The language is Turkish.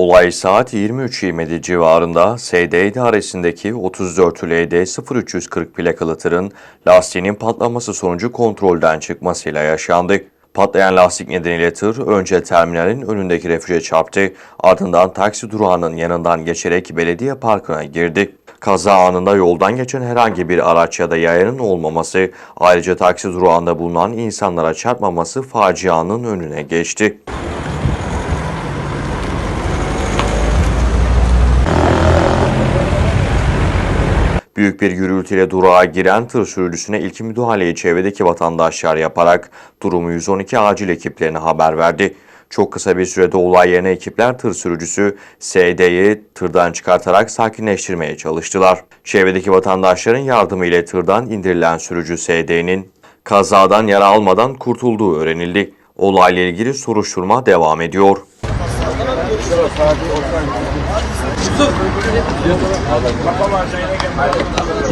Olay saat 23.27 civarında SD idaresindeki 34 LD 0340 plakalı tırın lastiğinin patlaması sonucu kontrolden çıkmasıyla yaşandı. Patlayan lastik nedeniyle tır önce terminalin önündeki refüje çarptı, ardından taksi durağının yanından geçerek belediye parkına girdi. Kaza anında yoldan geçen herhangi bir araç ya da yayanın olmaması, ayrıca taksi durağında bulunan insanlara çarpmaması facianın önüne geçti. Büyük bir gürültüyle durağa giren tır sürücüsüne ilk müdahaleyi çevredeki vatandaşlar yaparak durumu 112 acil ekiplerine haber verdi. Çok kısa bir sürede olay yerine ekipler tır sürücüsü SD'yi tırdan çıkartarak sakinleştirmeye çalıştılar. Çevredeki vatandaşların yardımı ile tırdan indirilen sürücü SD'nin kazadan yara almadan kurtulduğu öğrenildi. Olayla ilgili soruşturma devam ediyor. Kafam harcayına gelmedi.